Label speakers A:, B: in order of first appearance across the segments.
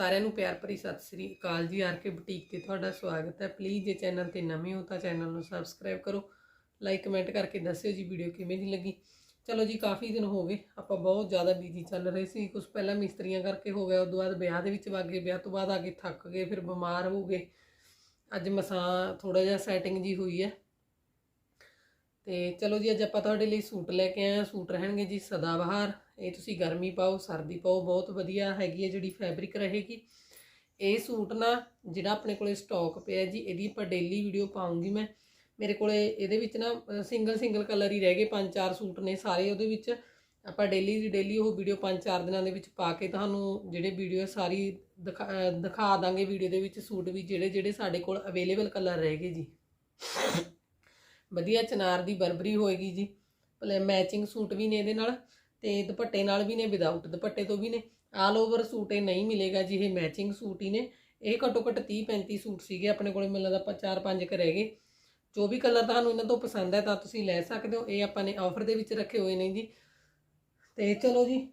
A: ਸਾਰਿਆਂ ਨੂੰ ਪਿਆਰ ਭਰੀ ਸਤਿ ਸ੍ਰੀ ਅਕਾਲ ਜੀ, ਆਰ ਕੇ ਬੁਟੀਕ ਤੇ ਤੁਹਾਡਾ ਸਵਾਗਤ ਹੈ। ਪਲੀਜ਼ ਜੇ ਚੈਨਲ ਤੇ ਨਵੇਂ ਹੋ ਤਾਂ ਚੈਨਲ ਨੂੰ ਸਬਸਕ੍ਰਾਈਬ ਕਰੋ ਲਾਈਕ ਕਮੈਂਟ ਕਰਕੇ ਦੱਸਿਓ ਜੀ ਵੀਡੀਓ ਕਿਵੇਂ ਦੀ ਲੱਗੀ। ਚਲੋ ਜੀ, ਕਾਫੀ ਦਿਨ ਹੋ ਗਏ, ਆਪਾਂ ਬਹੁਤ ਜ਼ਿਆਦਾ ਬਿਜ਼ੀ ਚੱਲ ਰਹੇ ਸੀ। ਕੁਝ ਪਹਿਲਾਂ ਮਿਸਤਰੀਆਂ ਕਰਕੇ ਹੋ ਗਿਆ, ਉਦੋਂ ਬਾਅਦ ਵਿਆਹ ਦੇ ਵਿੱਚ ਵਗ ਗਏ, ਵਿਆਹ ਤੋਂ ਬਾਅਦ ਆ ਕੇ ਥੱਕ ਗਏ, ਫਿਰ ਬਿਮਾਰ ਹੋ ਗਏ। ਅੱਜ ਮਸਾਂ ਥੋੜਾ ਜਿਹਾ ਸੈਟਿੰਗ ਜੀ ਹੋਈ ਹੈ। ਤੇ ਚਲੋ ਜੀ, ਅੱਜ ਆਪਾਂ ਤੁਹਾਡੇ ਲਈ ਸੂਟ ਲੈ ਕੇ ਆਏ ਹਾਂ। ਸੂਟ ਰਹਿਣਗੇ ਜੀ ਸਦਾਬਹਾਰ। ਇਹ ਤੁਸੀਂ ਗਰਮੀ ਪਾਓ, ਸਰਦੀ ਪਾਓ, ਬਹੁਤ ਵਧੀਆ ਹੈਗੀ ਹੈ ਜਿਹੜੀ ਫੈਬਰਿਕ ਰਹੇਗੀ। ਇਹ ਸੂਟ ਨਾ ਜਿਹੜਾ ਆਪਣੇ ਕੋਲੇ ਸਟਾਕ ਪਿਆ ਜੀ, ਇਹਦੀ ਆਪਾਂ ਡੇਲੀ ਵੀਡੀਓ ਪਾਉਂਗੀ ਮੈਂ। ਮੇਰੇ ਕੋਲੇ ਇਹਦੇ ਵਿੱਚ ਨਾ ਸਿੰਗਲ ਸਿੰਗਲ ਕਲਰ ਹੀ ਰਹਿ ਗਏ, ਪੰਜ ਚਾਰ ਸੂਟ ਨੇ ਸਾਰੇ ਉਹਦੇ ਵਿੱਚ। ਆਪਾਂ ਡੇਲੀ ਦੀ ਡੇਲੀ ਉਹ ਵੀਡੀਓ ਪੰਜ ਚਾਰ ਦਿਨਾਂ ਦੇ ਵਿੱਚ ਪਾ ਕੇ ਤੁਹਾਨੂੰ ਜਿਹੜੇ ਵੀਡੀਓ ਸਾਰੀ ਦਿਖਾ ਦਿਖਾ ਦਾਂਗੇ ਵੀਡੀਓ ਦੇ ਵਿੱਚ ਸੂਟ ਵੀ, ਜਿਹੜੇ ਜਿਹੜੇ ਸਾਡੇ ਕੋਲ ਅਵੇਲੇਬਲ ਕਲਰ ਰਹਿ ਗਏ ਜੀ। ਵਧੀਆ ਚਨਾਰ ਦੀ ਬਰਬਰੀ ਹੋਏਗੀ ਜੀ। ਮੈਚਿੰਗ ਸੂਟ ਵੀ ਨੇ ਇਹਦੇ ਨਾਲ। ਤੇ ਦੁਪੱਟੇ ਨਾਲ ਵੀ ਨੇ ਵਿਦਆਊਟ ਦੁਪੱਟੇ ਤੋਂ ਵੀ ਨੇ। ਆਲ ਓਵਰ ਸੂਟ ਇਹ ਨਹੀਂ ਮਿਲੇਗਾ ਜੀ, ਇਹ ਮੈਚਿੰਗ ਸੂਟ ਹੀ ਨੇ। ਇਹ ਘੱਟੋ ਘੱਟ 30 35 ਸੂਟ ਸੀਗੇ, ਆਪਣੇ ਕੋਲੇ ਮੈਨੂੰ ਲੱਗਦਾ ਆਪਾਂ 4-5 ਕ ਰਹਿ ਗਏ। ਜੋ ਵੀ ਕਲਰ ਤੁਹਾਨੂੰ ਇਹਨਾਂ ਤੋਂ ਪਸੰਦ ਹੈ ਤਾਂ ਤੁਸੀਂ ਲੈ ਸਕਦੇ ਹੋ। ਇਹ ਆਪਾਂ ਨੇ ਆਫਰ ਦੇ ਵਿੱਚ ਰੱਖੇ ਹੋਏ ਨੇ ਜੀ। ਤੇ ਚਲੋ ਜੀ,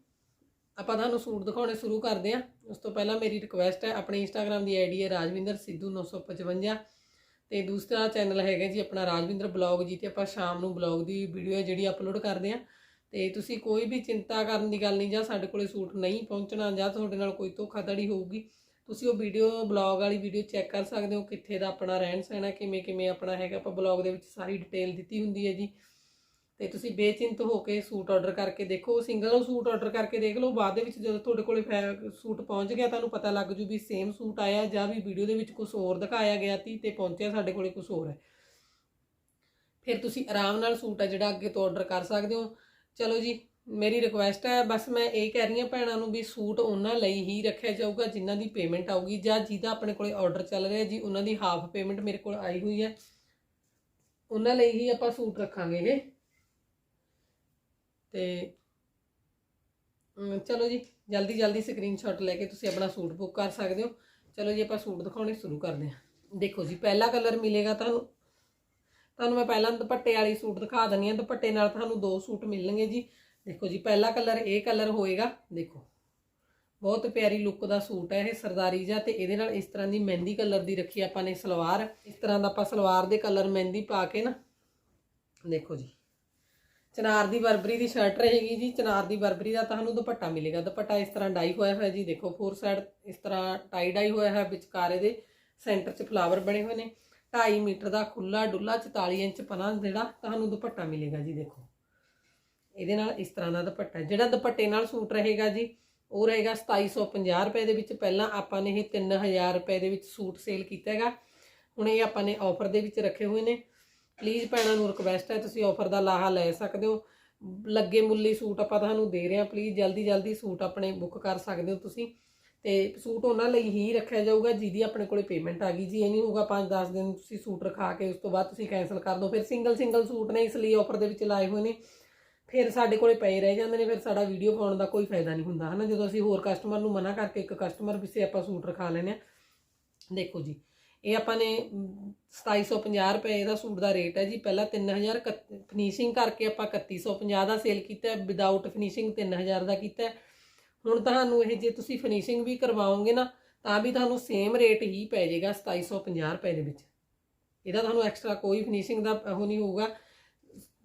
A: ਆਪਾਂ ਤੁਹਾਨੂੰ ਸੂਟ ਦਿਖਾਉਣੇ ਸ਼ੁਰੂ ਕਰਦੇ ਹਾਂ। ਉਸ ਤੋਂ ਪਹਿਲਾਂ ਮੇਰੀ ਰਿਕੁਐਸਟ ਹੈ, ਆਪਣੇ ਇੰਸਟਾਗ੍ਰam ਦੀ ਆਈਡੀ ਹੈ ਰਾਜਵਿੰਦਰ ਸਿੱਧੂ 955 ਤੇ ਦੂਸਰਾ ਚੈਨਲ ਹੈਗਾ ਜੀ ਆਪਣਾ ਰਾਜਵਿੰਦਰ ਬਲੌਗ ਜੀ, ਤੇ ਆਪਾਂ ਸ਼ਾਮ ਨੂੰ ਬਲੌਗ ਦੀ ਵੀਡੀਓ ਹੈ ਜਿਹੜੀ ਅਪਲੋਡ ਕਰਦੇ ਹਾਂ। ਤੇ ਤੁਸੀਂ ਕੋਈ ਵੀ ਚਿੰਤਾ ਕਰਨ ਦੀ ਗੱਲ ਨਹੀਂ ਜਾਂ ਸਾਡੇ ਕੋਲੇ ਸੂਟ ਨਹੀਂ ਪਹੁੰਚਣਾ ਜਾਂ ਤੁਹਾਡੇ ਨਾਲ ਕੋਈ ਧੋਖਾਧੜੀ ਹੋਊਗੀ, ਤੁਸੀਂ ਉਹ ਵੀਡੀਓ, ਬਲੌਗ ਵਾਲੀ ਵੀਡੀਓ ਚੈੱਕ ਕਰ ਸਕਦੇ ਹੋ ਕਿੱਥੇ ਦਾ ਆਪਣਾ ਰਹਿਣ ਸਹਿਣਾ ਕਿਵੇਂ ਕਿਵੇਂ ਆਪਣਾ ਹੈਗਾ, ਆਪਾਂ ਬਲੌਗ ਦੇ ਵਿੱਚ ਸਾਰੀ ਡਿਟੇਲ ਦਿੱਤੀ ਹੁੰਦੀ ਹੈ ਜੀ। ਤੇ ਤੁਸੀਂ ਬੇਚਿੰਤ ਹੋ ਕੇ ਸੂਟ ਆਰਡਰ ਕਰਕੇ ਦੇਖੋ ਸਿੰਗਲ ਸੂਟ ਆਰਡਰ ਕਰਕੇ ਦੇਖ ਲਓ, ਬਾਅਦ ਦੇ ਵਿੱਚ ਜਦੋਂ ਤੁਹਾਡੇ ਕੋਲੇ ਫੈ- ਸੂਟ ਪਹੁੰਚ ਗਿਆ, ਤੁਹਾਨੂੰ ਪਤਾ ਲੱਗ ਜੂ ਵੀ ਸੇਮ ਸੂਟ ਆਇਆ ਜਾਂ ਵੀ ਵੀਡੀਓ ਦੇ ਵਿੱਚ ਕੁਝ ਹੋਰ ਦਿਖਾਇਆ ਗਿਆ ਸੀ ਤੇ ਪਹੁੰਚਿਆ ਸਾਡੇ ਕੋਲੇ ਕੁਝ ਹੋਰ ਹੈ। ਫਿਰ ਤੁਸੀਂ ਆਰਾਮ ਨਾਲ ਸੂਟ ਹੈ ਜਿਹੜਾ ਅੱਗੇ ਤੋਂ ਆਰਡਰ ਕਰ ਸਕਦੇ ਹੋ। ਚਲੋ ਜੀ, ਮੇਰੀ ਰਿਕੁਐਸਟ ਹੈ, ਬਸ ਮੈਂ ਇਹ ਕਹਿ ਰਹੀ ਹਾਂ ਭੈਣਾਂ ਨੂੰ ਵੀ ਸੂਟ ਉਹਨਾਂ ਲਈ ਹੀ ਰੱਖਿਆ ਜਾਊਗਾ ਜਿਨ੍ਹਾਂ ਦੀ ਪੇਮੈਂਟ ਆਊਗੀ ਜਾਂ ਜਿਹਦਾ ਆਪਣੇ ਕੋਲੇ ਆਰਡਰ ਚੱਲ ਰਿਹਾ ਜੀ, ਉਹਨਾਂ ਦੀ ਹਾਫ ਪੇਮੈਂਟ ਮੇਰੇ ਕੋਲ ਆਈ ਹੋਈ ਹੈ। ਉਹਨਾਂ ਲਈ ਹੀ ਆਪਾਂ ਸੂਟ ਰੱਖਾਂਗੇ ਇਹ। ਤੇ ਚਲੋ ਜੀ, ਜਲਦੀ ਜਲਦੀ ਸਕਰੀਨਸ਼ਾਟ ਲੈ ਕੇ ਤੁਸੀਂ ਆਪਣਾ ਸੂਟ ਬੁੱਕ ਕਰ ਸਕਦੇ ਹੋ। ਚਲੋ ਜੀ, ਆਪਾਂ ਸੂਟ ਦਿਖਾਉਣੇ ਸ਼ੁਰੂ ਕਰਦੇ ਹਾਂ। ਦੇਖੋ ਜੀ, ਪਹਿਲਾ ਕਲਰ ਮਿਲੇਗਾ ਤੁਹਾਨੂੰ। ਤੁਹਾਨੂੰ ਮੈਂ ਪਹਿਲਾਂ ਦੁਪੱਟੇ ਵਾਲੀ ਸੂਟ ਦਿਖਾ ਦਿੰਦੀ ਹਾਂ। ਦੁਪੱਟੇ ਨਾਲ ਤੁਹਾਨੂੰ ਦੋ ਸੂਟ ਮਿਲਣਗੇ ਜੀ। ਦੇਖੋ ਜੀ, ਪਹਿਲਾ ਕਲਰ ਇਹ ਕਲਰ ਹੋਏਗਾ। ਦੇਖੋ, ਬਹੁਤ ਪਿਆਰੀ ਲੁੱਕ ਦਾ ਸੂਟ ਹੈ ਇਹ ਸਰਦਾਰੀ ਜਿਹਾ ਤੇ ਇਹਦੇ ਨਾਲ ਇਸ ਤਰ੍ਹਾਂ ਦੀ ਮਹਿੰਦੀ ਕਲਰ ਦੀ ਰੱਖੀ ਆਪਾਂ ਨੇ ਸਲਵਾਰ। ਇਸ ਤਰ੍ਹਾਂ ਦਾ ਆਪਾਂ ਸਲਵਾਰ ਦੇ ਕਲਰ ਮਹਿੰਦੀ ਪਾ ਕੇ ਨਾ, ਦੇਖੋ ਜੀ। ਚਨਾਰ ਦੀ ਬਰਬਰੀ ਦੀ ਸ਼ਰਟ ਰਹੇਗੀ ਜੀ। ਚਨਾਰ ਦੀ ਬਰਬਰੀ ਦਾ ਤੁਹਾਨੂੰ ਦੁਪੱਟਾ ਮਿਲੇਗਾ। ਦੁਪੱਟਾ ਇਸ ਤਰ੍ਹਾਂ ਡਾਈ ਹੋਇਆ ਹੋਇਆ ਜੀ। ਦੇਖੋ ਫੋਰ ਸਾਈਡ ਇਸ ਤਰ੍ਹਾਂ ਟਾਈ ਡਾਈ ਹੋਇਆ ਹੈ ਵਿਚਕਾਰ ਇਹਦੇ ਸੈਂਟਰ 'ਚ ਫਲਾਵਰ ਬਣੇ ਹੋਏ ਨੇ। 2.5 ਮੀਟਰ ਦਾ ਖੁੱਲਾ ਡੁੱਲਾ 44 ਇੰਚ ਪਨਾ ਜਿਹੜਾ ਤੁਹਾਨੂੰ ਦੁਪੱਟਾ ਮਿਲੇਗਾ ਜੀ ਦੇਖੋ। ਇਹਦੇ ਨਾਲ ਇਸ ਤਰ੍ਹਾਂ ਦਾ ਦੁਪੱਟਾ ਜਿਹੜਾ ਦੁਪੱਟੇ ਨਾਲ ਸੂਟ ਰਹੇਗਾ ਜੀ, ਉਹ ਰਹੇਗਾ 2750 ਰੁਪਏ ਦੇ ਵਿੱਚ। ਪਹਿਲਾਂ ਆਪਾਂ ਨੇ ਇਹ 3000 ਰੁਪਏ ਦੇ ਵਿੱਚ ਸੂਟ ਸੇਲ ਕੀਤਾ ਹੈਗਾ। ਹੁਣ ਇਹ ਆਪਾਂ ਨੇ ਆਫਰ ਦੇ ਵਿੱਚ ਰੱਖੇ ਹੋਏ ਨੇ। ਪਲੀਜ਼ ਭੈਣਾਂ ਨੂੰ ਰਿਕਵੈਸਟ ਹੈ, ਤੁਸੀਂ ਆਫਰ ਦਾ ਲਾਹਾ ਲੈ ਸਕਦੇ ਹੋ। ਲੱਗੇ ਮੁੱਲੀ ਸੂਟ ਆਪਾਂ ਤੁਹਾਨੂੰ ਦੇ ਰਹੇ ਹਾਂ। ਪਲੀਜ਼ ਜਲਦੀ ਜਲਦੀ ਸੂਟ ਆਪਣੇ ਬੁੱਕ ਕਰ ਸਕਦੇ ਹੋ ਤੁਸੀਂ। ਤੇ ਸੂਟ ਉਹਨਾਂ ਲਈ ਹੀ ਰੱਖਿਆ ਜਾਊਗਾ ਜਿਹਦੀ ਆਪਣੇ ਕੋਲੇ ਪੇਮੈਂਟ ਆ ਗਈ। ਜੀ ਇਹ ਨਹੀਂ ਹੋਊਗਾ 5-10 ਦਿਨ ਤੁਸੀਂ ਸੂਟ ਰਖਾ ਕੇ ਉਸ ਤੋਂ ਬਾਅਦ ਤੁਸੀਂ ਕੈਨਸਲ ਕਰ ਦਿਓ। ਫਿਰ ਸਿੰਗਲ ਸਿੰਗਲ ਸੂਟ ਨੇ ਇਸ ਲਈ ਆਫਰ ਦੇ ਵਿੱਚ ਲਾਏ ਹੋਏ ਨੇ। ਫਿਰ ਸਾਡੇ ਕੋਲੇ ਪਏ ਰਹਿ ਜਾਂਦੇ ਨੇ ਫਿਰ ਸਾਡਾ ਵੀਡੀਓ ਪਾਉਣ ਦਾ ਕੋਈ ਫਾਇਦਾ ਨਹੀਂ ਹੁੰਦਾ ਹਨਾ? ਜਦੋਂ ਅਸੀਂ ਹੋਰ ਕਸਟਮਰ ਨੂੰ ਮਨਾ ਕਰਕੇ ਇੱਕ ਕਸਟਮਰ ਪਿੱਛੇ ਆਪਾਂ ਸੂਟ ਰਖਾ ਲੈਨੇ ਆ ਦੇਖੋ ਜੀ ਇਹ ਆਪਾਂ ਨੇ ਅਮ, 2750 ਰੁਪਏ ਦਾ ਸੂਟ ਦਾ ਰੇਟ ਹੈ ਜੀ। ਪਹਿਲਾਂ 3000 ਫਿਨਿਸ਼ਿੰਗ ਕਰਕੇ ਆਪਾਂ 3150 ਦਾ ਸੇਲ ਕੀਤਾ ਵਿਦਆਊਟ ਫਿਨਿਸ਼ਿੰਗ 3000 ਦਾ ਕੀਤਾ ਹੁਣ ਤੁਹਾਨੂੰ ਇਹ ਜੇ ਤੁਸੀਂ ਫਿਨਿਸ਼ਿੰਗ ਵੀ ਕਰਵਾਓਗੇ ਨਾ, ਤਾਂ ਵੀ ਤੁਹਾਨੂੰ ਸੇਮ ਰੇਟ ਹੀ ਪੈ ਜਾਏਗਾ 2750 ਰੁਪਏ ਦੇ ਵਿੱਚ। ਇਹਦਾ ਤੁਹਾਨੂੰ ਐਕਸਟਰਾ ਕੋਈ ਫਿਨਿਸ਼ਿੰਗ ਦਾ ਉਹ ਨਹੀਂ ਹੋਊਗਾ,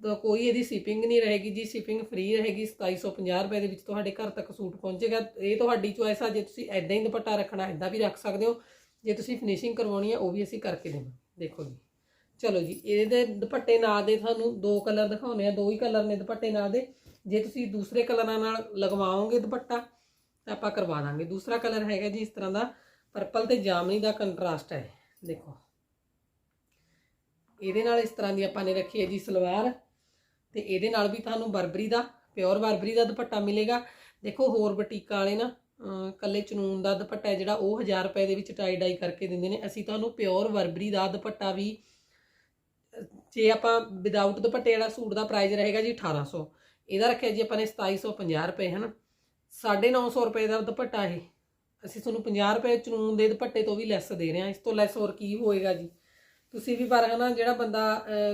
A: ਤਾਂ ਕੋਈ ਇਹਦੀ ਸ਼ਿਪਿੰਗ ਨਹੀਂ ਰਹੇਗੀ, ਜੀ ਸ਼ਿਪਿੰਗ ਫ੍ਰੀ ਰਹੇਗੀ 2750 ਰੁਪਏ ਦੇ ਵਿੱਚ ਤੁਹਾਡੇ ਘਰ ਤੱਕ ਸੂਟ ਪਹੁੰਚੇਗਾ ਇਹ ਤੁਹਾਡੀ ਚੁਆਇਸ ਆ, ਜੇ ਤੁਸੀਂ ਐਦਾਂ ਹੀ ਦੁਪੱਟਾ ਰੱਖਣਾ ਐਦਾਂ ਵੀ ਰੱਖ ਸਕਦੇ ਹੋ। ਜੇ ਤੁਸੀਂ ਫਿਨਿਸ਼ਿੰਗ ਕਰਵਾਉਣੀ ਹੈ ਉਹ ਵੀ ਅਸੀਂ ਕਰਕੇ ਦੇਵਾਂਗੇ। ਦੇਖੋ ਜੀ। ਚਲੋ ਜੀ, ਇਹਦੇ ਦੁਪੱਟੇ ਨਾਲ ਦੇ ਤੁਹਾਨੂੰ ਦੋ ਕਲਰ ਦਿਖਾਉਣੇ ਆ, ਦੋ ਹੀ ਕਲਰ ਨੇ ਦੁਪੱਟੇ ਨਾਲ ਦੇ। ਜੇ ਤੁਸੀਂ ਦੂਸਰੇ ਕਲਰਾਂ ਨਾਲ ਲਗਵਾਓਗੇ ਦੁਪੱਟਾ, ਤਾਂ ਆਪਾਂ ਕਰਵਾ ਦਾਂਗੇ। ਦੂਸਰਾ ਕਲਰ ਹੈਗਾ ਜੀ, ਇਸ ਤਰ੍ਹਾਂ ਦਾ ਪਰਪਲ ਤੇ ਜਾਮਨੀ ਦਾ ਕੰਟਰਾਸਟ ਹੈ। ਦੇਖੋ। ਇਹਦੇ ਨਾਲ ਇਸ ਤਰ੍ਹਾਂ ਦੀ ਆਪਾਂ ਨੇ ਰੱਖੀ ਹੈ ਜੀ ਸਲਵਾਰ। ਤੇ ਇਹਦੇ ਨਾਲ ਵੀ ਤੁਹਾਨੂੰ ਬਰਬਰੀ ਦਾ, ਪਿਓਰ ਬਰਬਰੀ ਦਾ ਦੁਪੱਟਾ ਮਿਲੇਗਾ। ਦੇਖੋ, ਹੋਰ ਬਟੀਕਾਂ ਵਾਲੇ ਨਾ, ਅਹ, ਕੱਲੇ ਚਨੂਨ ਦਾ ਦੁਪੱਟਾ ਜਿਹੜਾ, ਉਹ 1000 ਰੁਪਏ ਦੇ ਵਿੱਚ ਟਾਈ ਡਾਈ ਕਰਕੇ ਦਿੰਦੇ ਨੇ। ਅਸੀਂ ਤੁਹਾਨੂੰ ਪਿਓਰ ਬਰਬਰੀ ਦਾ ਦੁਪੱਟਾ ਵੀ ਜੇ ਆਪਾਂ ਵਿਦਆਊਟ ਦੁਪੱਟੇ ਵਾਲਾ ਸੂਟ ਦਾ ਪ੍ਰਾਈਸ ਰਹੇਗਾ ਜੀ 1800 ਇਹਦਾ ਰੱਖਿਆ ਜੀ ਆਪਾਂ ਨੇ 2750 ਰੁਪਏ, ਹਨ? 950 ਰੁਪਏ ਦਾ ਦੁਪੱਟਾ ਇਹ। ਅਸੀਂ ਤੁਹਾਨੂੰ 50 ਰੁਪਏ ਚਨੂਨ ਦੇ ਦੁਪੱਟੇ ਤੋਂ ਵੀ ਲੈਸ ਦੇ ਰਹੇ ਹਾਂ। ਇਸ ਤੋਂ ਲੈਸ ਹੋਰ ਕੀ ਹੋਏਗਾ ਜੀ? ਤੁਸੀਂ ਵੀ ਪਰ ਹਨਾ, ਜਿਹੜਾ ਬੰਦਾ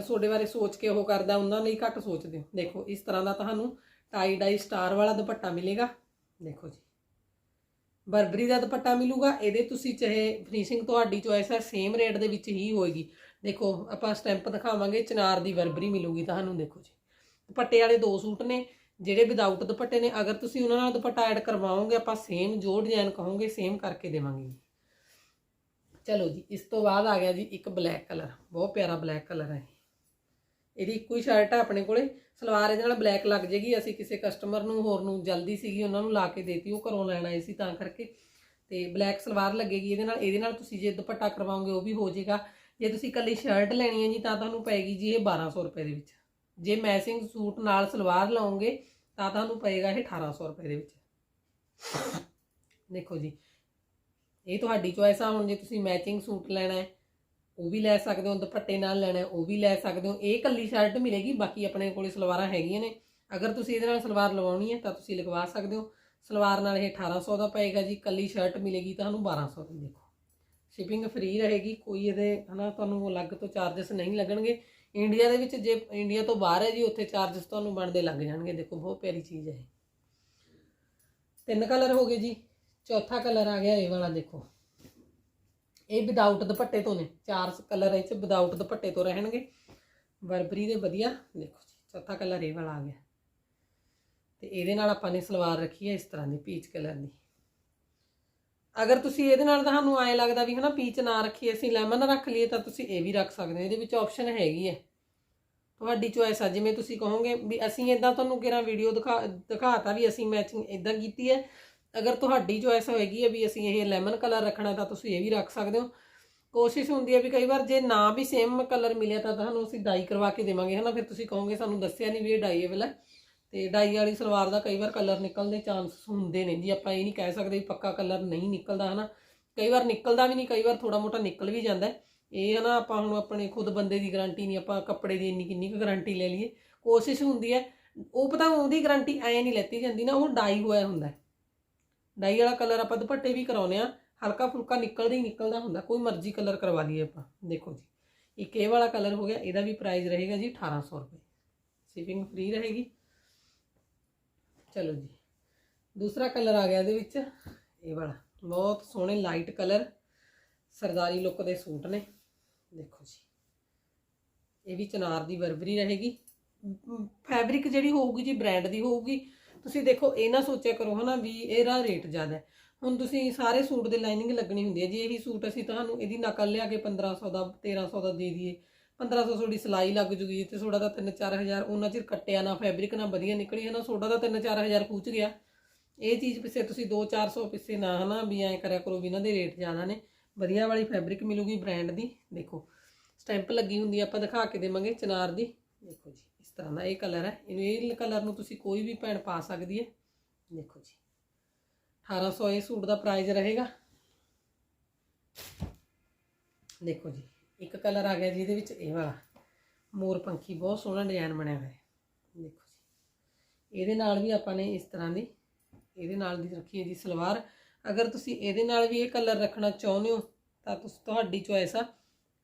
A: ਤੁਹਾਡੇ ਬਾਰੇ ਸੋਚ ਕੇ ਉਹ ਕਰਦਾ, ਉਹਨਾਂ ਲਈ ਘੱਟ ਸੋਚਦੇ ਹੋ। ਦੇਖੋ, ਇਸ ਤਰ੍ਹਾਂ ਦਾ ਤੁਹਾਨੂੰ ਟਾਈ ਡਾਈ ਸਟਾਰ ਵਾਲਾ ਦੁਪੱਟਾ ਮਿਲੇਗਾ। ਦੇਖੋ ਜੀ। ਬਰਬਰੀ ਦਾ ਦੁਪੱਟਾ ਮਿਲੂਗਾ। ਇਹਦੇ ਤੁਸੀਂ ਚਾਹੇ ਫਿਨਿਸ਼ਿੰਗ ਤੁਹਾਡੀ ਚੋਇਸ ਹੈ ਸੇਮ ਰੇਟ ਦੇ ਵਿੱਚ ਹੀ ਹੋਏਗੀ। ਦੇਖੋ, ਆਪਾਂ ਸਟੈਂਪ ਦਿਖਾਵਾਂਗੇ, ਚਨਾਰ ਦੀ ਬਰਬਰੀ ਮਿਲੂਗੀ ਤੁਹਾਨੂੰ, ਦੇਖੋ ਜੀ। ਦੁਪੱਟੇ ਵਾਲੇ ਦੋ ਸੂਟ ਨੇ, ਜਿਹੜੇ ਵਿਦਆਊਟ ਦੁਪੱਟੇ ਨੇ, ਅਗਰ ਤੁਸੀਂ ਉਹਨਾਂ ਨਾਲ ਦੁਪੱਟਾ ਐਡ ਕਰਵਾਓਗੇ, ਆਪਾਂ ਸੇਮ ਜੋ ਡਿਜ਼ਾਈਨ ਕਹੋਗੇ ਸੇਮ ਕਰਕੇ ਦੇਵਾਂਗੇ। ਜੀ ਚਲੋ ਜੀ, ਇਸ ਤੋਂ ਬਾਅਦ ਆ ਗਿਆ ਜੀ ਇੱਕ ਬਲੈਕ ਕਲਰ ਬਹੁਤ ਪਿਆਰਾ ਬਲੈਕ ਕਲਰ ਹੈ ਇਹਦੀ ਇੱਕੋ ਹੀ ਸ਼ਰਟ ਹੈ ਆਪਣੇ ਕੋਲੇ, ਸਲਵਾਰ ਇਹਦੇ ਨਾਲ ਬਲੈਕ ਲੱਗ ਜੇਗੀ, ਅਸੀਂ ਕਿਸੇ ਕਸਟਮਰ ਨੂੰ, ਹੋਰ ਨੂੰ ਜਲਦੀ ਸੀਗੀ, ਉਹਨਾਂ ਨੂੰ ਲਾ ਕੇ ਦੇਤੀ, ਉਹ ਘਰੋਂ ਲੈਣ ਆਏ ਸੀ ਤਾਂ ਕਰਕੇ। ਤੇ ਬਲੈਕ ਸਲਵਾਰ ਲੱਗੇਗੀ ਇਹਦੇ ਨਾਲ ਇਹਦੇ ਨਾਲ ਤੁਸੀਂ ਜੇ ਦੁਪੱਟਾ ਕਰਵਾਓਗੇ, ਉਹ ਵੀ ਹੋ ਜਾਏਗਾ ਜੇ ਤੁਸੀਂ ਇਕੱਲੀ ਸ਼ਰਟ ਲੈਣੀ ਹੈ ਜੀ, ਤਾਂ ਤੁਹਾਨੂੰ ਪਏਗੀ ਜੀ ਇਹ 1200 ਰੁਪਏ ਦੇ ਵਿੱਚ। ਜੇ ਮੈਚਿੰਗ ਸੂਟ ਨਾਲ ਸਲਵਾਰ ਲਾਉਂਗੇ, ਤਾਂ ਤੁਹਾਨੂੰ ਪਏਗਾ ਇਹ 1800 ਰੁਪਏ ਦੇ ਵਿੱਚ। ਦੇਖੋ ਜੀ, ਇਹ ਤੁਹਾਡੀ ਚੋਇਸ ਆ, ਹੁਣ ਜੇ ਤੁਸੀਂ ਮੈਚਿੰਗ ਸੂਟ ਲੈਣਾ ਹੈ, ਉਹ ਵੀ ਲੈ ਸਕਦੇ ਹੋ, ਦੁਪੱਟੇ ਨਾਲ ਲੈਣਾ ਉਹ ਵੀ ਲੈ ਸਕਦੇ ਹੋ। ਇਹ ਕੱਲੀ ਸ਼ਰਟ ਮਿਲੇਗੀ, ਬਾਕੀ ਆਪਣੇ ਕੋਲੇ ਸਲਵਾਰਾਂ ਹੈਗੀਆਂ ਨੇ। ਅਗਰ ਤੁਸੀਂ ਇਹਦੇ ਨਾਲ ਸਲਵਾਰ ਲਵਾਉਣੀ ਹੈ, ਤਾਂ ਤੁਸੀਂ ਲਗਵਾ ਸਕਦੇ ਹੋ। ਸਲਵਾਰ ਨਾਲ ਇਹ 1800 ਦਾ ਪਏਗਾ ਜੀ, ਕੱਲੀ ਸ਼ਰਟ ਮਿਲੇਗੀ ਤੁਹਾਨੂੰ 1200 ਦੀ, ਦੇਖੋ। ਸ਼ਿਪਿੰਗ ਫ੍ਰੀ ਰਹੇਗੀ, ਕੋਈ ਇਹਦੇ, ਹਨਾ, ਤੁਹਾਨੂੰ ਅਲੱਗ ਤੋਂ ਚਾਰजेस ਨਹੀਂ ਲੱਗਣਗੇ। ਇੰਡੀਆ ਦੇ ਵਿੱਚ ਜੇ ਇੰਡੀਆ ਤੋਂ ਬਾਹਰ ਹੈ ਜੀ, ਉੱਥੇ ਚਾਰजेस ਤੁਹਾਨੂੰ ਬਣਦੇ ਲੱਗ ਜਾਣਗੇ। ਦੇਖੋ, ਬਹੁਤ ਪਿਆਰੀ ਚੀਜ਼ ਹੈ ਇਹ। ਤਿੰਨ ਕਲਰ ਹੋ ਗਏ ਜੀ। ਚੌਥਾ ਕਲਰ ਆ ਗਿਆ ਇਹ ਵਾਲਾ, ਦੇਖੋ। ਇਹ ਵਿਦਆਊਟ ਦੁਪੱਟੇ ਤੋਂ ਨੇ। ਚਾਰ ਕਲਰ ਇਹ ਚ ਵਿਦਆਊਟ ਦੁਪੱਟੇ ਤੋਂ ਰਹਿਣਗੇ। ਬਰਬਰੀ ਦੇ ਵਧੀਆ, ਦੇਖੋ ਜੀ, ਚੌਥਾ ਕਲਰ ਇਹ ਵਾਲਾ ਆ ਗਿਆ। ਤੇ ਇਹਦੇ ਨਾਲ ਆਪਾਂ ਨੇ ਸਲਵਾਰ ਰੱਖੀ ਹੈ ਇਸ ਤਰ੍ਹਾਂ ਦੀ ਪੀਚ ਕਲਰ ਦੀ। ਅਗਰ ਤੁਸੀਂ ਇਹਦੇ ਨਾਲ ਤੁਹਾਨੂੰ ਐਂ ਲੱਗਦਾ ਵੀ ਹਨਾ ਪੀਚ ਨਾ ਰੱਖੀਏ, ਅਸੀਂ ਲੈਮਨ ਰੱਖ ਲਈਏ, ਤਾਂ ਤੁਸੀਂ ਇਹ ਵੀ ਰੱਖ ਸਕਦੇ ਹੋ। ਇਹਦੇ ਵਿੱਚ ਆਪਸ਼ਨ ਹੈਗੀ ਹੈ। ਤੁਹਾਡੀ ਚੋਇਸ ਆ। ਜਿਵੇਂ ਤੁਸੀਂ ਕਹੋਗੇ ਵੀ ਅਸੀਂ ਇਦਾਂ ਤੁਹਾਨੂੰ ਕਿਹੜਾ ਵੀਡੀਓ ਦਿਖਾ ਦਿਖਾਤਾ ਵੀ ਅਸੀਂ ਮੈਚਿੰਗ ਇਦਾਂ ਕੀਤੀ ਹੈ। ਅਗਰ ਤੁਹਾਡੀ ਚੋਇਸ ਹੋਏਗੀ ਹੈ ਵੀ ਅਸੀਂ ਇਹ ਲੈਮਨ ਕਲਰ ਰੱਖਣਾ ਤਾਂ ਤੁਸੀਂ ਇਹ ਵੀ ਰੱਖ ਸਕਦੇ ਹੋ। ਕੋਸ਼ਿਸ਼ ਹੁੰਦੀ ਹੈ ਵੀ ਕਈ ਵਾਰ ਜੇ ਨਾ ਵੀ ਸੇਮ ਕਲਰ ਮਿਲਿਆ ਤਾਂ ਤੁਹਾਨੂੰ ਅਸੀਂ ਡਾਈ ਕਰਵਾ ਕੇ ਦੇਵਾਂਗੇ, ਹਨਾ? ਫਿਰ ਤੁਸੀਂ ਕਹੋਗੇ ਸਾਨੂੰ ਦੱਸਿਆ ਨਹੀਂ ਵੀ ਇਹ ਡਾਈ ਹੈ। ਤੇ ਡਾਈ ਵਾਲੀ ਸਲਵਾਰ ਦਾ ਕਈ ਵਾਰ ਕਲਰ ਨਿਕਲਣ ਦੇ ਚਾਂਸ ਹੁੰਦੇ ਨੇ ਜੀ। ਆਪਾਂ ਇਹ ਨਹੀਂ ਕਹਿ ਸਕਦੇ ਵੀ ਪੱਕਾ ਕਲਰ ਨਹੀਂ ਨਿਕਲਦਾ, ਹਨਾ? ਕਈ ਵਾਰ ਨਿਕਲਦਾ ਵੀ ਨਹੀਂ ਕਈ ਵਾਰ ਥੋੜਾ ਮੋਟਾ ਨਿਕਲ ਵੀ ਜਾਂਦਾ ਹੈ। ਇਹ ਹਨਾ ਆਪਾਂ ਹੁਣ ਆਪਣੇ ਖੁਦ ਬੰਦੇ ਦੀ ਗਾਰੰਟੀ ਨਹੀਂ, ਆਪਾਂ ਕੱਪੜੇ ਦੀ ਇੰਨੀ ਕਿੰਨੀ ਕੁ ਗਾਰੰਟੀ ਲੈ ਲਈਏ। ਕੋਸ਼ਿਸ਼ ਹੁੰਦੀ ਹੈ, ਉਹ ਪਤਾ ਉਹਦੀ ਗਾਰੰਟੀ ਐ ਨਹੀਂ ਲੈਤੀ ਜਾਂਦੀ ਨਾ, ਉਹ ਡਾਈ ਹੋਇਆ ਹੁੰਦਾ। ਡਾਈ ਵਾਲਾ ਕਲਰ ਆਪਾਂ ਦੁਪੱਟੇ ਵੀ ਕਰਾਉਨੇ ਆ ਹਲਕਾ ਫੁਲਕਾ ਨਿਕਲਦਾ ਹੀ ਨਿਕਲਦਾ ਹੁੰਦਾ, ਕੋਈ ਮਰਜ਼ੀ ਕਲਰ ਕਰਵਾ ਲਈਏ ਆਪਾਂ, ਦੇਖੋ ਜੀ। ਇੱਕ ਇਹ ਵਾਲਾ ਕਲਰ ਹੋ ਗਿਆ, ਇਹਦਾ ਵੀ ਪ੍ਰਾਈਸ ਰਹੇਗਾ ਜੀ 1800 ਰੁਪਏ। ਸ਼ਿਪਿੰਗ ਫ੍ਰੀ ਰਹੇਗੀ। ਚਲੋ ਜੀ, ਦੂਸਰਾ ਕਲਰ ਆ ਗਿਆ ਇਹਦੇ ਵਿੱਚ, ਇਹ ਵਾਲਾ। ਬਹੁਤ ਸੋਹਣੇ ਲਾਈਟ ਕਲਰ ਸਰਦਾਰੀ ਲੁੱਕ ਦੇ ਸੂਟ ਨੇ। ਦੇਖੋ ਜੀ। ਇਹ ਵੀ ਚਨਾਰ ਦੀ ਬਰਬਰੀ ਰਹੇਗੀ। ਫੈਬਰਿਕ ਜਿਹੜੀ ਹੋਊਗੀ ਜੀ ਬ੍ਰਾਂਡ ਦੀ ਹੋਊਗੀ, ਤੁਸੀਂ ਦੇਖੋ, ਇਹ ਨਾ ਸੋਚਿਆ ਕਰੋ ਹਨਾ ਵੀ ਇਹਦਾ ਰੇਟ ਜ਼ਿਆਦਾ ਹੈ। ਹੁਣ ਤੁਸੀਂ ਸਾਰੇ ਸੂਟ ਦੇ ਲਾਈਨਿੰਗ ਲੱਗਣੀ ਹੁੰਦੀ ਹੈ ਜੇ, ਇਹੀ ਸੂਟ ਅਸੀਂ ਤੁਹਾਨੂੰ ਇਹਦੀ ਨਕਲ ਲਿਆ ਕੇ 1500 ਦਾ 1300 ਦਾ ਦੇ ਦਈਏ। 1500 ਤੁਹਾਡੀ ਸਿਲਾਈ ਲੱਗ ਜੂਗੀ ਤੇ ਤੁਹਾਡਾ ਤਾਂ 3-4000 ਉਹਨਾਂ ਚਿਰ ਕੱਟਿਆ ਨਾ ਫੈਬਰਿਕ ਨਾ ਵਧੀਆ ਨਿਕਲੀ ਹੈ ਨਾ, ਤੁਹਾਡਾ ਤਾਂ 3-4000 ਪੂਚ ਗਿਆ। ਇਹ ਚੀਜ਼ ਪਿੱਛੇ ਤੁਸੀਂ 2-400 ਪਿੱਛੇ ਨਾ ਹਨਾ, ਵੀ ਐਂ ਕਰਿਆ ਕਰੋ ਵੀ ਇਹਨਾਂ ਦੇ ਰੇਟ ਜ਼ਿਆਦਾ ਨੇ। ਵਧੀਆ ਵਾਲੀ ਫੈਬਰਿਕ ਮਿਲੂਗੀ ਬ੍ਰਾਂਡ ਦੀ, ਦੇਖੋ। ਸਟੈਂਪ ਲੱਗੀ ਹੁੰਦੀ ਆਪਾਂ ਦਿਖਾ ਕੇ ਦੇਵਾਂਗੇ ਚਨਾਰ ਦੀ। ਦੇਖੋ ਜੀ, ਇਸ ਤਰ੍ਹਾਂ ਦਾ ਇਹ ਕਲਰ ਹੈ। ਇਹਨੂੰ ਇਹ ਕਲਰ ਨੂੰ ਤੁਸੀਂ ਕੋਈ ਵੀ ਭੈਣ ਪਾ ਸਕਦੀ ਹੈ। ਦੇਖੋ ਜੀ 1800 ਇਹ ਸੂਟ ਦਾ ਪ੍ਰਾਈਸ ਰਹੇਗਾ। ਦੇਖੋ ਜੀ, ਇੱਕ ਕਲਰ ਆ ਗਿਆ ਜੀ ਇਹਦੇ ਵਿੱਚ, ਇਹ ਵਾਲਾ। ਮੋਰ ਪੰਖੀ, ਬਹੁਤ ਸੋਹਣਾ ਡਿਜ਼ਾਈਨ ਬਣਿਆ ਹੋਇਆ ਹੈ। ਦੇਖੋ ਜੀ, ਇਹਦੇ ਨਾਲ ਵੀ ਆਪਾਂ ਨੇ ਇਸ ਤਰ੍ਹਾਂ ਦੀ, ਇਹਦੇ ਨਾਲ ਦੀ ਰੱਖੀ ਹੈ ਜੀ ਸਲਵਾਰ। ਅਗਰ ਤੁਸੀਂ ਇਹਦੇ ਨਾਲ ਵੀ ਇਹ ਕਲਰ ਰੱਖਣਾ ਚਾਹੁੰਦੇ ਹੋ, ਤਾਂ ਤੁਸੀਂ ਤੁਹਾਡੀ ਚੋਇਸ ਆ।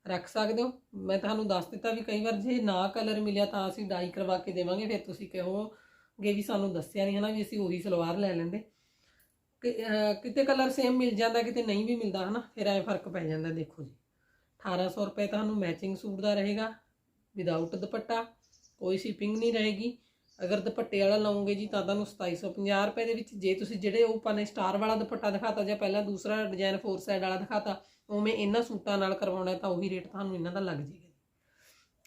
A: ਰੱਖ ਸਕਦੇ ਹੋ। ਮੈਂ ਤੁਹਾਨੂੰ ਦੱਸ ਦਿੱਤਾ ਵੀ ਕਈ ਵਾਰ ਜੇ ਨਾ ਕਲਰ ਮਿਲਿਆ ਤਾਂ ਅਸੀਂ ਡਾਈ ਕਰਵਾ ਕੇ ਦੇਵਾਂਗੇ, ਫਿਰ ਤੁਸੀਂ ਕਹੋਗੇ ਵੀ ਸਾਨੂੰ ਦੱਸਿਆ ਨਹੀਂ ਹਨਾ ਵੀ ਅਸੀਂ ਉਹੀ ਸਲਵਾਰ ਲੈ ਲੈਂਦੇ। ਕਿ- ਕਿਤੇ ਕਲਰ ਸੇਮ ਮਿਲ ਜਾਂਦਾ, ਕਿਤੇ ਨਹੀਂ ਵੀ ਮਿਲਦਾ ਹਨਾ, ਫਿਰ ਐ ਫ਼ਰਕ ਪੈ ਜਾਂਦਾ, ਦੇਖੋ ਜੀ। 1800 ਰੁਪਏ ਤੁਹਾਨੂੰ ਮੈਚਿੰਗ ਸੂਟ ਦਾ ਰਹੇਗਾ ਵਿਦਆਊਟ ਦੁਪੱਟਾ, ਕੋਈ ਸ਼ਿਪਿੰਗ ਨਹੀਂ ਰਹੇਗੀ। ਅਗਰ ਦੁਪੱਟੇ ਵਾਲਾ ਲਓਗੇ ਜੀ ਤਾਂ ਤੁਹਾਨੂੰ 2750 ਰੁਪਏ ਦੇ ਵਿੱਚ ਜੇ ਤੁਸੀਂ ਜਿਹੜੇ ਉਹ ਪਾਨੇ ਸਟਾਰ ਵਾਲਾ ਦੁਪੱਟਾ ਦਿਖਾਤਾ ਜਾਂ ਪਹਿਲਾਂ ਦੂਸਰਾ ਡਿਜ਼ਾਈਨ ਫੋਰ ਸਾਈਡ ਵਾਲਾ ਦਿਖਾਤਾ, ਉਵੇਂ ਇਹਨਾਂ ਸੂਟਾਂ ਨਾਲ ਕਰਵਾਉਣਾ ਤਾਂ ਉਹੀ ਰੇਟ ਤੁਹਾਨੂੰ ਇਹਨਾਂ ਦਾ ਲੱਗ ਜਾਏਗਾ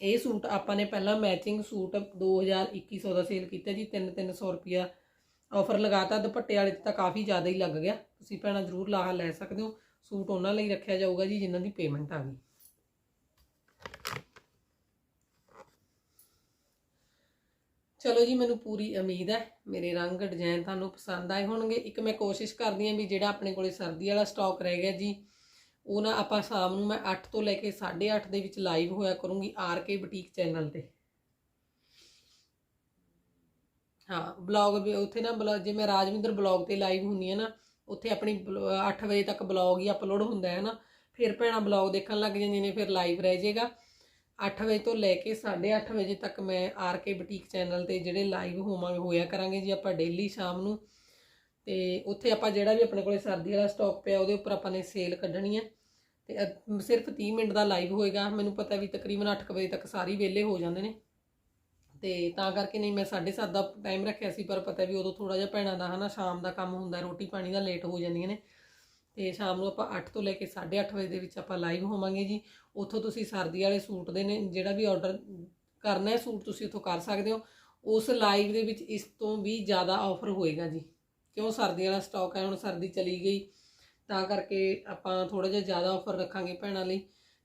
A: ਇਹ ਸੂਟ ਆਪਾਂ ਨੇ ਪਹਿਲਾਂ ਮੈਚਿੰਗ ਸੂਟ 2021 ਦਾ ਸੇਲ ਕੀਤਾ ਜੀ 3-300 ਰੁਪਿਆ ਆਫਰ ਲਗਾਤਾ, ਦੁਪੱਟੇ ਵਾਲੇ ਤੇ ਤਾਂ ਕਾਫੀ ਜ਼ਿਆਦਾ ਹੀ ਲੱਗ ਗਿਆ। ਤੁਸੀਂ ਭੈਣਾਂ ਜ਼ਰੂਰ ਲਾਹਾ ਲੈ ਸਕਦੇ ਹੋ, ਸੂਟ ਉਹਨਾਂ ਲਈ ਰੱਖਿਆ ਜਾਊਗਾ ਜੀ, ਜਿਨ੍ਹਾਂ ਦੀ ਪੇਮੈਂਟ ਆ ਗਈ। ਚਲੋ ਜੀ, ਮੈਨੂੰ ਪੂਰੀ ਉਮੀਦ ਹੈ, ਮੇਰੇ ਰੰਗ ਡਿਜ਼ਾਈਨ ਤੁਹਾਨੂੰ ਪਸੰਦ ਆਏ ਹੋਣਗੇ। ਇੱਕ ਮੈਂ ਕੋਸ਼ਿਸ਼ ਕਰਦੀ ਹਾਂ ਵੀ ਜਿਹੜਾ ਆਪਣੇ ਕੋਲੇ ਸਰਦੀ ਵਾਲਾ ਸਟਾਕ ਰਹਿ ਗਿਆ ਜੀ, ਉਹ ਨਾ ਆਪਾਂ ਸ਼ਾਮ ਨੂੰ ਮੈਂ 8 ਤੋਂ ਲੈ ਕੇ 8:30 ਦੇ ਵਿੱਚ ਲਾਈਵ ਹੋਇਆ ਕਰੂੰਗੀ ਆਰ ਕੇ ਬੁਟੀਕ ਚੈਨਲ ਤੇ। ਹਾਂ ਬਲੌਗ ਵੀ ਉੱਥੇ ਨਾ ਬਲੌਗ ਜੇ ਮੈਂ ਰਾਜਵਿੰਦਰ ਬਲੌਗ ਤੇ ਲਾਈਵ ਹੁੰਨੀ ਆ ਨਾ, ਉੱਥੇ ਆਪਣੀ 8 ਵਜੇ ਤੱਕ ਬਲੌਗ ਹੀ ਅਪਲੋਡ ਹੁੰਦਾ ਹੈ ਨਾ, ਫਿਰ ਭੈਣਾਂ ਬਲੌਗ ਦੇਖਣ ਲੱਗ ਜਾਂਦੀਆਂ ਨੇ, ਫਿਰ ਲਾਈਵ ਰਹਿ ਜਾਏਗਾ। 8 ਵਜੇ ਤੋਂ ਲੈ ਕੇ 8:30 ਵਜੇ ਤੱਕ ਮੈਂ ਆਰ ਕੇ ਬੁਟੀਕ ਚੈਨਲ ਤੇ ਜਿਹੜੇ ਲਾਈਵ ਹੋਵਾਂਗੇ, ਹੋਇਆ ਕਰਾਂਗੇ ਜੀ ਆਪਾਂ ਡੇਲੀ ਸ਼ਾਮ ਨੂੰ। ਤੇ ਉੱਥੇ ਆਪਾਂ ਜਿਹੜਾ ਵੀ ਆਪਣੇ ਕੋਲੇ ਸਰਦੀ ਵਾਲਾ ਸਟਾਕ ਪਿਆ, ਉਹਦੇ ਉੱਪਰ ਆਪਾਂ ਨੇ ਸੇਲ ਕੱਢਣੀ ਹੈ ਤੇ ਸਿਰਫ 30 ਮਿੰਟ ਦਾ ਲਾਈਵ ਹੋਏਗਾ। ਮੈਨੂੰ ਪਤਾ ਵੀ ਤਕਰੀਬਨ 8 ਵਜੇ ਤੱਕ ਸਾਰੀ ਵਿਹਲੇ ਹੋ ਜਾਂਦੇ ਨੇ। ਤੇ ਤਾਂ ਕਰਕੇ ਨਹੀਂ, ਮੈਂ 7:30 ਦਾ ਟਾਈਮ ਰੱਖਿਆ ਸੀ, ਪਰ ਪਤਾ ਵੀ ਉਦੋਂ ਥੋੜਾ ਜਿਹਾ ਭੈਣਾਂ ਦਾ ਹਨਾ, ਸ਼ਾਮ ਦਾ ਕੰਮ ਹੁੰਦਾ ਰੋਟੀ ਪਾਣੀ ਦਾ ਲੇਟ ਹੋ ਜਾਂਦੀਆਂ ਨੇ। ਤੇ ਸ਼ਾਮ ਨੂੰ ਆਪਾਂ 8 ਤੋਂ ਲੈ ਕੇ 8:30 ਵਜੇ ਦੇ ਵਿੱਚ ਆਪਾਂ ਲਾਈਵ ਹੋਵਾਂਗੇ ਜੀ। ਉੱਥੋਂ ਤੁਸੀਂ ਸਰਦੀ ਵਾਲੇ ਸੂਟ ਦੇ ਨੇ, ਜਿਹੜਾ ਵੀ ਆਰਡਰ ਕਰਨਾ ਹੈ ਸੂਟ ਤੁਸੀਂ ਉੱਥੋਂ ਕਰ ਸਕਦੇ ਹੋ। ਉਸ ਲਾਈਵ ਦੇ ਵਿੱਚ ਇਸ ਤੋਂ ਵੀ ਜ਼ਿਆਦਾ ਆਫਰ ਹੋਏਗਾ ਜੀ। ਕਿਉਂ? ਸਰਦੀ ਵਾਲਾ ਸਟਾਕ ਹੈ, ਹੁਣ ਸਰਦੀ ਚਲੀ ਗਈ। ਤਾਂ ਕਰਕੇ ਆਪਾਂ ਥੋੜਾ ਜਿਹਾ ਜ਼ਿਆਦਾ ਆਫਰ ਰੱਖਾਂਗੇ ਭੈਣਾਂ ਲਈ।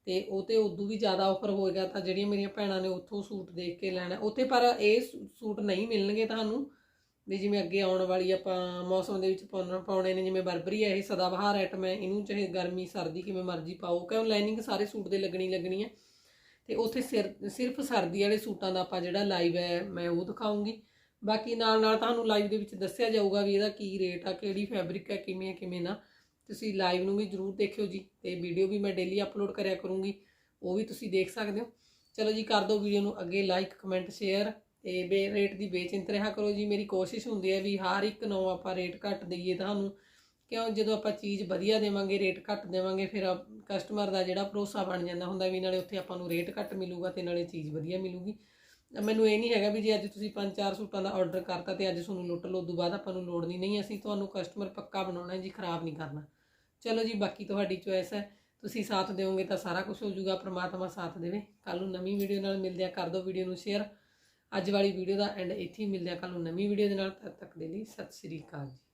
A: ਤੇ ਉਹ ਤੇ ਉਦੋਂ ਵੀ ਜ਼ਿਆਦਾ ਆਫਰ ਹੋਏਗਾ ਤਾਂ ਜਿਹੜੀਆਂ ਮੇਰੀਆਂ ਭੈਣਾਂ ਨੇ ਉੱਥੋਂ ਸੂਟ ਦੇਖ ਕੇ ਲੈਣਾ। ਉੱਥੇ ਪਰ ਇਹ ਸੂਟ ਨਹੀਂ ਮਿਲਣਗੇ ਤੁਹਾਨੂੰ। ਵੀ ਜਿਵੇਂ ਅੱਗੇ ਆਉਣ ਵਾਲੀ ਆਪਾਂ ਮੌਸਮ ਦੇ ਵਿੱਚ ਪਾਉਣ- ਪਾਉਣੇ ਨੇ, ਜਿਵੇਂ ਬਰਬਰੀ ਹੈ ਇਹ ਸਦਾਬਹਾਰ ਆਈਟਮ ਹੈ, ਇਹਨੂੰ ਚਾਹੇ ਗਰਮੀ, ਸਰਦੀ ਕਿਵੇਂ ਮਰਜ਼ੀ ਪਾਓ, ਕਿਉਂ ਲਾਈਨਿੰਗ ਸਾਰੇ ਸੂਟ ਦੇ ਲੱਗਣੀ ਲੱਗਣੀ ਹੈ ਤੇ ਉੱਥੇ ਸਿਰ ਸਿਰਫ ਸਰਦੀ ਵਾਲੇ ਸੂਟਾਂ ਦਾ ਆਪਾਂ ਜਿਹੜਾ ਲਾਈਵ ਹੈ, ਮੈਂ ਉਹ ਦਿਖਾਉਂਗੀ। ਬਾਕੀ ਨਾਲ ਨਾਲ ਤੁਹਾਨੂੰ ਲਾਈਵ ਦੇ ਵਿੱਚ ਦੱਸਿਆ ਜਾਊਗਾ ਵੀ ਇਹਦਾ ਕੀ ਰੇਟ ਆ, ਕਿਹੜੀ ਫੈਬਰਿਕ ਹੈ, ਕਿਵੇਂ ਹੈ ਕਿਵੇਂ ਨਾ। ਤੁਸੀਂ ਲਾਈਵ ਨੂੰ ਵੀ ਜਰੂਰ ਦੇਖਿਓ ਜੀ, ਤੇ ਵੀਡੀਓ ਵੀ ਮੈਂ ਡੇਲੀ ਅਪਲੋਡ ਕਰਿਆ ਕਰੂੰਗੀ, ਉਹ ਵੀ ਤੁਸੀਂ ਦੇਖ ਸਕਦੇ ਹੋ। ਚਲੋ ਜੀ, ਕਰ ਦਿਓ ਵੀਡੀਓ ਨੂੰ ਅੱਗੇ ਲਾਈਕ ਕਮੈਂਟ ਸ਼ੇਅਰ ਤੇ ਬੇ ਰੇਟ ਦੀ ਬੇਚਿੰਤ ਰਿਹਾ ਕਰੋ ਜੀ। ਮੇਰੀ ਕੋਸ਼ਿਸ਼ ਹੁੰਦੀ ਹੈ ਵੀ ਹਰ ਇੱਕ ਨੂੰ ਆਪਾਂ ਰੇਟ ਘੱਟ ਦਈਏ ਤੁਹਾਨੂੰ। ਕਿਉਂ? ਜਦੋਂ ਆਪਾਂ ਚੀਜ਼ ਵਧੀਆ ਦੇਵਾਂਗੇ, ਰੇਟ ਘੱਟ ਦੇਵਾਂਗੇ, ਫਿਰ ਕਸਟਮਰ ਦਾ ਜਿਹੜਾ ਭਰੋਸਾ ਬਣ ਜਾਂਦਾ ਹੁੰਦਾ ਵੀ ਨਾਲੇ ਉੱਥੇ ਆਪਾਂ ਨੂੰ ਰੇਟ ਘੱਟ ਮਿਲੂਗਾ ਤੇ ਨਾਲੇ ਚੀਜ਼ ਵਧੀਆ ਮਿਲੂਗੀ। ਮੈਨੂੰ ਇਹ ਨਹੀਂ ਹੈਗਾ ਵੀ ਜੇ ਅੱਜ ਤੁਸੀਂ ਪੰਜ ਚਾਰ ਸੂਟਾਂ ਦਾ ਆਰਡਰ ਕਰਤਾ ਤੇ ਅੱਜ ਤੁਹਾਨੂੰ ਲੁੱਟ ਲਓ ਤੋਂ ਬਾਅਦ ਆਪਾਂ ਨੂੰ ਲੋੜ ਨਹੀਂ। ਨਹੀਂ, ਅਸੀਂ ਤੁਹਾਨੂੰ ਕਸਟਮਰ ਪੱਕਾ ਬਣਾਉਣਾ ਜੀ, ਖਰਾਬ ਨਹੀਂ ਕਰਨਾ। ਚਲੋ ਜੀ, ਬਾਕੀ ਤੁਹਾਡੀ ਚੋਇਸ ਹੈ। ਤੁਸੀਂ ਸਾਥ ਦਿਓਗੇ ਤਾਂ ਸਾਰਾ ਕੁਝ ਹੋ ਜਾਊਗਾ, ਪ੍ਰਮਾਤਮਾ ਸਾਥ ਦੇਵੇ। ਕੱਲ ਨੂੰ ਨਵੀਂ ਵੀਡੀਓ ਨਾਲ ਮਿਲਦੇ ਆ ਕਰ ਦਿਓ ਵੀਡੀਓ ਨੂੰ ਸ਼ੇਅਰ ਅੱਜ ਵਾਲੀ ਵੀਡੀਓ ਦਾ ਐਂਡ ਇੱਥੇ ਹੀ ਮਿਲਦੇ ਆ ਕੱਲ ਨੂੰ ਨਵੀਂ ਵੀਡੀਓ ਦੇ ਨਾਲ, ਤਦ ਤੱਕ ਦੇ ਲਈ ਸਤਿ ਸ੍ਰੀ ਅਕਾਲ ਜੀ।